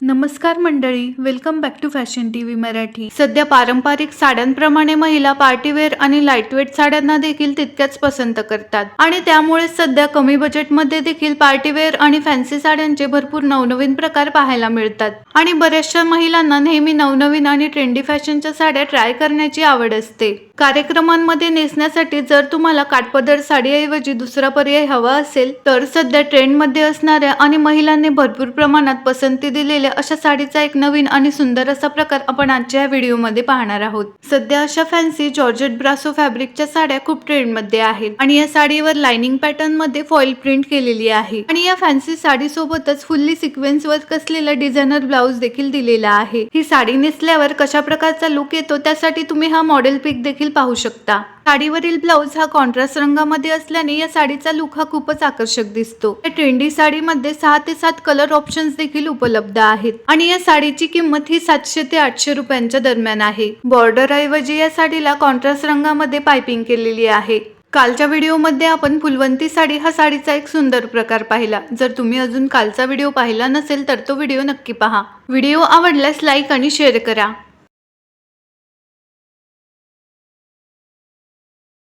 नमस्कार मंडळी welcome back to fashion T V Marathi. सध्या पारंपरिक साड्यांप्रमाणे महिला पार्टीवेअर आणि लाईटवेट साड्यांना देखील तितक्याच पसंत करतात. आणि त्यामुळे सध्या कमी बजेटमध्ये देखील पार्टीवेअर आणि फॅन्सी साड्यांचे भरपूर नवनवीन प्रकार पाहायला मिळतात. आणि बऱ्याचशा महिलांना नेहमी नवनवीन आणि ट्रेंडी फॅशनच्या साड्या ट्राय करण्याची आवड असते. कार्यक्रमांमध्ये नेसण्यासाठी जर तुम्हाला काटपदर साडीऐवजी दुसरा पर्याय हवा असेल तर सध्या ट्रेंडमध्ये असणाऱ्या आणि महिलांनी भरपूर प्रमाणात पसंती दिलेल्या अशा साडीचा एक नवीन आणि सुंदर असा प्रकार आपण आजच्या या व्हिडिओमध्ये पाहणार आहोत. सध्या अशा फॅन्सी जॉर्जेट ब्रासो फॅब्रिकच्या साड्या खूप ट्रेंडमध्ये आहेत आणि या साडीवर लाइनिंग पॅटर्नमध्ये फॉईल प्रिंट केलेली आहे आणि या फॅन्सी साडी सोबतच फुल्ली सिक्वेन्स वर्क असलेला डिझायनर ब्लाउज देखील दिलेला आहे. ही साडी नेसल्यावर कशा प्रकारचा लुक येतो त्यासाठी तुम्ही हा मॉडेल पिक देखील पाहू शकता. साडीवरील ब्लाउज हा कॉन्ट्रास्ट रंगामध्ये असल्याने या साडीचा लुक हा खूपच आकर्षक दिसतो. या ट्रेंडी साडीमध्ये सहा ते सात कलर ऑप्शन्स देखील उपलब्ध आहेत. आणि या साडीची किंमत ही सातशे ते आठशे रुपयांच्या दरम्यान आहे. बॉर्डर ऐवजी या साडीला कॉन्ट्रास्ट रंगामध्ये पायपिंग केलेली आहे. कालच्या व्हिडिओमध्ये आपण फुलवंती साडी हा साडीचा एक सुंदर प्रकार पाहिला. जर तुम्ही अजून कालचा व्हिडिओ पाहिला नसेल तर तो व्हिडिओ नक्की पहा. व्हिडिओ आवडल्यास लाईक आणि शेअर करा.